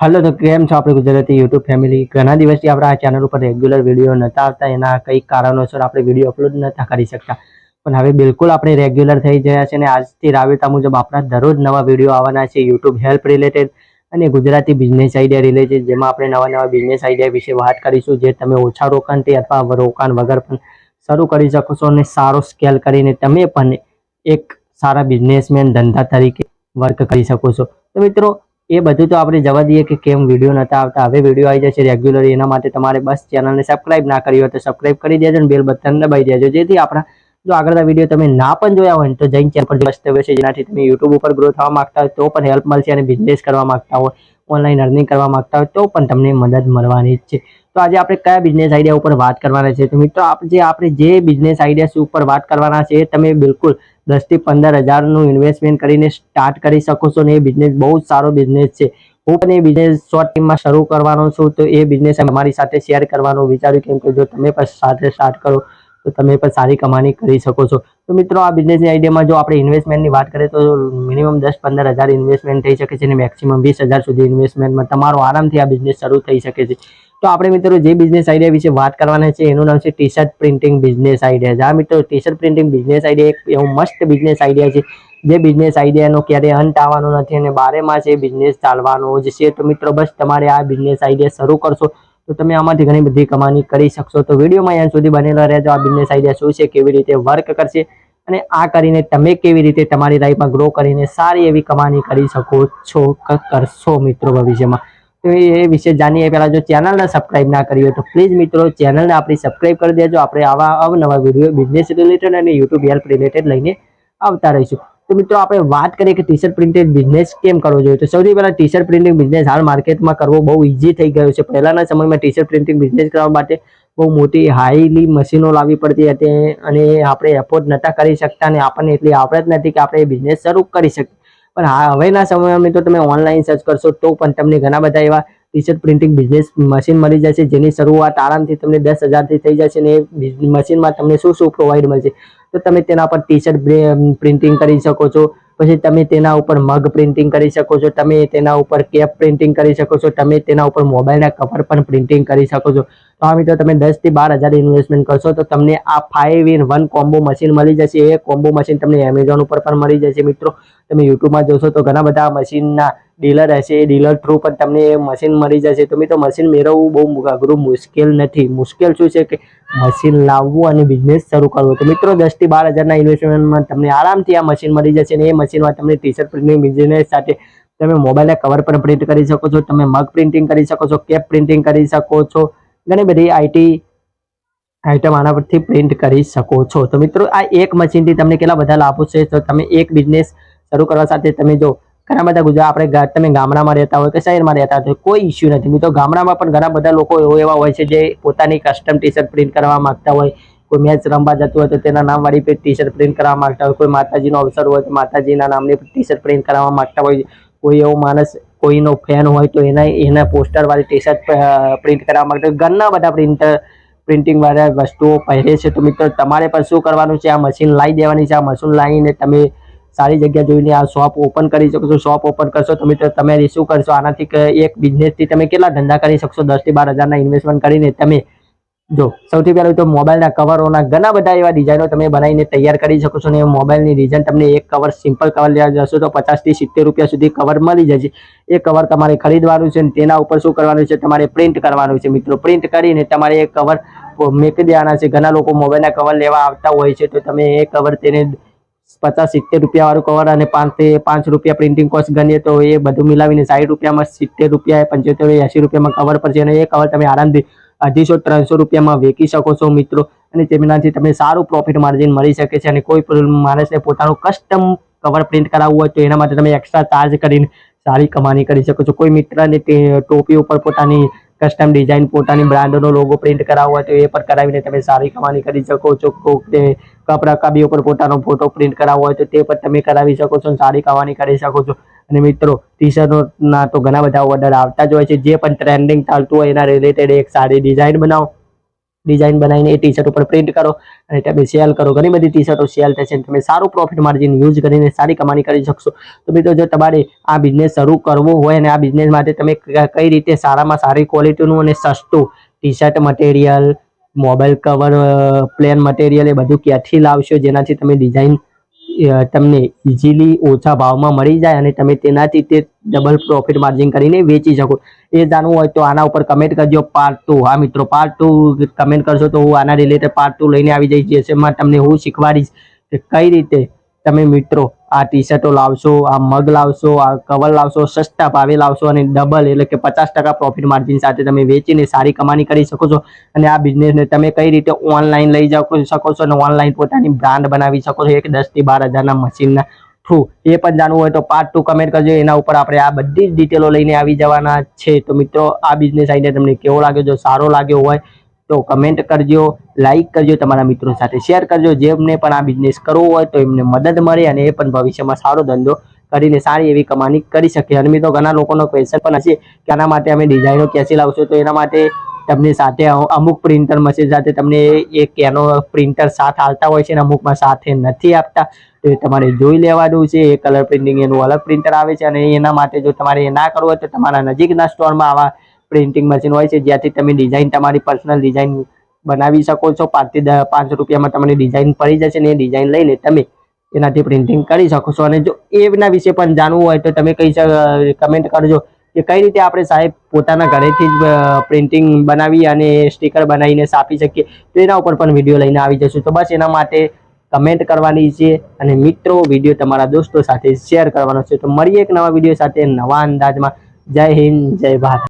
હાલો તો કેમ છો આપણે ગુજરાતી યુટ્યુબ ફેમિલી? ઘણા દિવસથી આપણા આ ચેનલ ઉપર રેગ્યુલર વીડિયો નહોતા આવતા, એના કંઈક કારણોસર આપણે વીડિયો અપલોડ નહોતા કરી શકતા. પણ હવે બિલકુલ આપણે રેગ્યુલર થઈ ગયા છે અને આજથી રાબેતા મુજબ આપણા દરરોજ નવા વીડિયો આવવાના છે યુટ્યુબ હેલ્પ રિલેટેડ અને ગુજરાતી બિઝનેસ આઈડિયા રિલેટેડ જેમાં આપણે નવા નવા બિઝનેસ આઈડિયા વિશે વાત કરીશું, જે તમે ઓછા રોકાણથી અથવા રોકાણ વગર પણ શરૂ કરી શકો છો અને સારો સ્કેલ કરીને તમે પણ એક સારા બિઝનેસમેન ધંધા તરીકે વર્ક કરી શકો છો. તો મિત્રો એ બધું તો આપણે જવા દઈએ કે કેમ વીડિયો નતા આવતા. હવે વીડિયો આવી જશે રેગ્યુલર એના માટે તમારે બસ ચેનલને સબસ્ક્રાઇબ ના કરી હોય તો સબસ્ક્રાઇબ કરી દેજો ને બેલ બટન દબાઈ દેજો. જેથી આપણા જો આગળના વીડિયો તમે ના પણ જોયા હોય તો જઈને ચેનલ પર હોય છે, જેનાથી તમે યુટ્યુબ ઉપર ગ્રો થવા માંગતા હોય, તો પણ હેલ્પ મળશે અને બિઝનેસ કરવા માંગતા હોય ઓનલાઈન અર્નિંગ કરવા માંગતા હોય, તો પણ તમને મદદ મળવાની જ છે. તો આજે આપણે કયા બિઝનેસ આઈડિયા ઉપર વાત કરવાના છે? તો મિત્રો જે આપણે જે બિઝનેસ આઈડિયા ઉપર વાત કરવાના છે, એ તમે બિલકુલ દસથી પંદર હજારનું ઇન્વેસ્ટમેન્ટ કરીને સ્ટાર્ટ કરી શકો છો ને, એ બિઝનેસ બહુ જ સારો બિઝનેસ છે. હું પણ એ બિઝનેસ શોર્ટ ટાઈમમાં શરૂ કરવાનો છું, તો એ બિઝનેસ અમારી સાથે શેર કરવાનું વિચાર્યું, કેમ કે જો તમે પણ સાથે સ્ટાર્ટ કરો તો તમે પણ સારી કમાણી કરી શકો છો. તો મિત્રો, આ બિઝનેસની આઈડિયામાં જો આપણે ઇન્વેસ્ટમેન્ટની વાત કરીએ તો મિનિમમ દસ પંદર હજાર ઇન્વેસ્ટમેન્ટ થઈ શકે છે અને મેક્સિમમ વીસ હજાર સુધી ઇન્વેસ્ટમેન્ટમાં તમારો આરામથી આ બિઝનેસ શરૂ થઈ શકે છે. તો આપણે મિત્રો જે બિઝનેસ આઈડિયા વિશે વાત કરવાના છે, એનું નામ છે T shirt printing business idea આ મિત્રો T shirt printing business idea એક એવું મસ્ત બિઝનેસ આઈડિયા છે. જે બિઝનેસ આઈડિયાનો ક્યારેય અંત આવવાનો નથી અને બારેમાં છે બિઝનેસ ચાલવાનો જ છે. તો મિત્રો, બસ તમારે આ બિઝનેસ આઈડિયા શરૂ કરશો. તો તમે આમાંથી ઘણી બધી કમાણી કરી શકશો. તો વિડીયોમાં અહીંયા સુધી બનેલા રહેજો. આ બિઝનેસ આઈડિયા શું છે, કેવી રીતે વર્ક કરશે અને આ કરીને તમે કેવી રીતે તમારી લાઈફમાં ગ્રો કરીને સારી એવી કમાણી કરી શકો છો કરશો મિત્રો ભવિષ્યમાં. તો એ વિશે જાણીએ પહેલાં જો ચેનલને સબસ્ક્રાઈબ ના કરી હોય તો પ્લીઝ મિત્રો ચેનલને આપણી સબસ્ક્રાઈબ કરી દેજો. આપણે આવા અવનવા વીડિયો બિઝનેસ રિલેટેડ અને યુટ્યુબ હેલ્પ રિલેટેડ લઈને આવતા રહીશું. તો મિત્રો આપણે વાત કરીએ કે ટી શર્ટ પ્રિન્ટેડ બિઝનેસ કેમ કરવો જોઈએ? તો સૌથી પહેલાં ટી શર્ટ પ્રિન્ટિંગ બિઝનેસ હાલ માર્કેટમાં કરવો બહુ ઇઝી થઈ ગયો છે. પહેલાંના સમયમાં ટી શર્ટ પ્રિન્ટિંગ બિઝનેસ કરવા માટે બહુ મોટી હાઈલી મશીનો લાવવી પડતી હતી અને આપણે એફોર્ડ નહોતા કરી શકતા અને આપણને એટલી આવડત નથી કે આપણે એ બિઝનેસ શરૂ કરી શકીએ. પણ હા, હવેના સમયમાં તો તમે ઓનલાઈન સર્ચ કરશો તો પણ તમને ઘણા બધા એવા T shirt printing business machine મળી જશે જેની શરૂઆત આરામથી તમને દસ હજારથી થઈ જશે અને એ મશીનમાં તમને શું શું પ્રોવાઈડ મળશે? તો તમે તેના પર ટી શર્ટ પ્રિન્ટિંગ કરી શકો છો. પછી તમે તેના ઉપર મગ પ્રિન્ટિંગ કરી શકો છો. તમે તેના ઉપર કેપ પ્રિન્ટિંગ કરી શકો છો. તમે તેના ઉપર મોબાઈલના કવર પણ પ્રિન્ટિંગ કરી શકો છો. તો આ મિત્રો તમે દસથી બાર હજાર ઇન્વેસ્ટમેન્ટ કરશો તો તમને આ five in one combo machine મળી જશે. એ કોમ્બો મશીન તમને એમેઝોન ઉપર પણ મળી જશે મિત્રો. તમે યુટ્યુબમાં જોશો તો ઘણા બધા મશીનના ડીલર હશે, એ ડીલર થ્રુ પણ તમને મશીન મળી જશે. તો મિત્રો મશીન મેળવવું બહુ અઘરું મુશ્કેલ નથી. મુશ્કેલ શું છે કે મશીન લાવવું અને બિઝનેસ શરૂ કરવો. તો મિત્રો, દસથી બાર હજારના ઇન્વેસ્ટમેન્ટમાં તમને આરામથી આ મશીન મળી જશે અને એ મશીનમાં તમને ટી શર્ટ પ્રિન્ટિંગ બિઝનેસ સાથે તમે મોબાઈલના કવર પણ પ્રિન્ટ કરી શકો છો. તમે મગ પ્રિન્ટિંગ કરી શકો છો કેપ પ્રિન્ટિંગ કરી શકો છો. ઘણી બધી આઈટી આઈટમ આના પરથી પ્રિન્ટ કરી શકો છો. તો મિત્રો, આ એક મશીનથી તમને કેટલા બધા લાભો છે? તો તમે એક બિઝનેસ શરૂ કરવા સાથે તમે જો ઘણા બધા ગુજરાત આપણે તમે ગામડામાં રહેતા હોય કે શહેરમાં રહેતા હોય કોઈ ઇસ્યુ નથી. મિત્રો, ગામડામાં પણ ઘણા બધા લોકો એવો એવા હોય છે જે પોતાની કસ્ટમ ટી શર્ટ પ્રિન્ટ કરવા માંગતા હોય. કોઈ મેચ રમવા જતું હોય તો તેના નામવાળી ટી શર્ટ પ્રિન્ટ કરવા માંગતા હોય. કોઈ માતાજીનો અવસર હોય તો માતાજીના નામની ટી શર્ટ પ્રિન્ટ કરવા માંગતા હોય. કોઈ એવો માણસ કોઈનો ફેન હોય તો એના એના પોસ્ટરવાળી ટી શર્ટ પ્રિન્ટ કરવા માંગતા હોય. ઘણા બધા પ્રિન્ટર પ્રિન્ટિંગ વાળા વસ્તુઓ પહેરે છે. તો મિત્રો, તમારે પણ શું કરવાનું છે? આ મશીન લાવી દેવાની છે. આ મશીન લાવીને તમે સારી જગ્યા જોઈને આ શોપ ઓપન કરી શકો છો શોપ ઓપન કરશો તો તમે શું કરશો. આનાથી એક બિઝનેસથી તમે કેટલા ધંધા કરી શકશો? દસથી બાર હજારના ઇન્વેસ્ટમેન્ટ કરીને તમે જો, સૌથી પહેલું તો મોબાઈલના કવરોના ઘણા બધા એવા ડિઝાઇનો તમે બનાવીને તૈયાર કરી શકો છો ને મોબાઈલની ડિઝાઇન તમને એક કવર સિમ્પલ કવર લેવા જશો તો પચાસથી સિત્તેર રૂપિયા સુધી કવર મળી જશે. એ કવર તમારે ખરીદવાનું છે તેના ઉપર શું કરવાનું છે? તમારે પ્રિન્ટ કરવાનું છે મિત્રો. પ્રિન્ટ કરીને તમારે એ કવર મેકી દેવાના છે, ઘણા લોકો મોબાઈલના કવર લેવા આવતા હોય છે તો તમે એ કવર તેને પચાસ સિત્તેર રૂપિયા વાળું કવર અને પાંચ પાંચ રૂપિયા પ્રિન્ટિંગ કોસ્ટ ગણીએ તો એ બધું મિલાવીને સાઠ રૂપિયામાં સિત્તેર રૂપિયા પંચોતેર એંસી રૂપિયામાં કવર પડશે અને એ કવર તમે આરામથી અઢીસો ત્રણસો રૂપિયામાં વેચી શકો છો મિત્રો. અને તેનાથી તમને સારું પ્રોફિટ માર્જિન મળી શકે છે અને કોઈ માણસને પોતાનું કસ્ટમ કવર પ્રિન્ટ કરાવવું હોય તો એના માટે તમે એક્સ્ટ્રા ચાર્જ કરીને સારી કમાણી કરી શકો છો. કોઈ મિત્રને ટોપી ઉપર પોતાની કસ્ટમ ડિઝાઇન પોતાની બ્રાન્ડનો લોગો પ્રિન્ટ કરાવવો હોય તો એ પણ કરાવીને તમે સારી કમાણી કરી શકો છો. કોક તે કપ રકાબી ઉપર પોતાનો ફોટો પ્રિન્ટ કરાવવો હોય તો તે પણ તમે કરાવી શકો છો સારી કમાણી કરી શકો છો. અને મિત્રો ટી શર્ટના તો ઘણા બધા ઓર્ડર આવતા જ હોય છે. જે પણ ટ્રેન્ડિંગ ચાલતું હોય એના રિલેટેડ એક સારી ડિઝાઇન બનાવો. ડિઝાઇન બનાવીને એ ટી શર્ટ ઉપર પ્રિન્ટ કરો. અને તમે સેલ કરો. ઘણી બધી ટી શર્ટો સેલ થશે તમે સારું પ્રોફિટ માર્જિન યુઝ કરીને સારી કમાણી કરી શકશો. તો મિત્રો, જો તમારે આ બિઝનેસ શરૂ કરવો હોય અને આ બિઝનેસ માટે તમે કઈ રીતે સારામાં સારી ક્વોલિટીનું અને સસ્તું T shirt material mobile cover plain material એ બધું ક્યાંથી લાવશો? જેનાથી તમે ડિઝાઇન તમને ઇઝીલી ઓછા ભાવમાં મળી જાય અને તમે તેનાથી તે ડબલ પ્રોફિટ માર્જિન કરીને વેચી શકો. એ જાણવું હોય તો આના ઉપર કમેન્ટ કરજો. પાર્ટ ટુ હા, મિત્રો પાર્ટ ટુ કમેન્ટ કરશો તો હું આના રિલેટેડ પાર્ટ ટુ લઈને આવી જઈશ. જેમાં તમને હું શીખવાડીશ કે કઈ રીતે તમે મિત્રો આ ટી શર્ટો લાવશો, આ મગ લાવશો, આ કવર લાવશો, સસ્તા ભાવે લાવશો અને ડબલ એટલે કે પચાસ ટકા પ્રોફિટ માર્જિન સાથે તમે વેચીને સારી કમાણી કરી શકો છો. અને આ બિઝનેસને તમે કઈ રીતે ઓનલાઈન લઈ જાઓ શકો છો અને ઓનલાઈન પોતાની બ્રાન્ડ બનાવી શકો છો. એક દસથી બાર હજારના મશીનના થ્રુ એ પણ જાણવું હોય તો પાર્ટ ટુ કમેન્ટ કરજો. એના ઉપર આપણે આ બધી જ ડિટેલો લઈને આવી જવાના છે. તો મિત્રો, આ બિઝનેસ આઈડિયા તમને કેવો લાગ્યો? જો સારો લાગ્યો હોય તો કમેન્ટ કરજો લાઈક કરજો, તમારા મિત્રો સાથે શેર કરજો. જેમને પણ આ બિઝનેસ કરવો હોય તો એમને મદદ મળે અને એ પણ ભવિષ્યમાં સારો ધંધો કરીને સારી એવી કમાણી કરી શકે. અને મિત્રો, ઘણા લોકોનો ક્વેશ્ચન પણ હશે કે આના માટે અમે ડિઝાઇનો ક્યાંથી લાવશો તો એના માટે તમને સાથે અમુક પ્રિન્ટર મશીન સાથે તમને એક એનો પ્રિન્ટર સાથ આવતા હોય છે અને અમુકમાં સાથે નથી આપતા. તો તમારે જોઈ લેવાનું છે. એ કલર પ્રિન્ટિંગ એનું અલગ પ્રિન્ટર આવે છે અને એના માટે જો તમારે એ ના કરવું હોય તો તમારા નજીકના સ્ટોરમાં આવા પ્રિન્ટિંગ મશીન હોય છે. જ્યાંથી તમે ડિઝાઇન તમારી પર્સનલ ડિઝાઇન બનાવી શકો છો. પાંચથી પાંચ રૂપિયામાં તમને ડિઝાઇન પડી જશે ને એ ડિઝાઇન લઈને તમે એનાથી પ્રિન્ટિંગ કરી શકો છો. અને જો એના વિશે પણ જાણવું હોય તો તમે કહી કમેન્ટ કરજો. કે કઈ રીતે આપણે સાહેબ પોતાના ઘરેથી જ પ્રિન્ટિંગ બનાવી અને સ્ટીકર બનાવીને સાપી શકીએ, તો એના ઉપર પણ વીડિયો લઈને આવી જશું. તો બસ એના માટે કમેન્ટ કરવાની છે અને મિત્રો વીડિયો તમારા દોસ્તો સાથે શેર કરવાનો છે. તો મળીએ એક નવા વીડિયો સાથે નવા અંદાજમાં. જય હિન્દ, જય ભારત.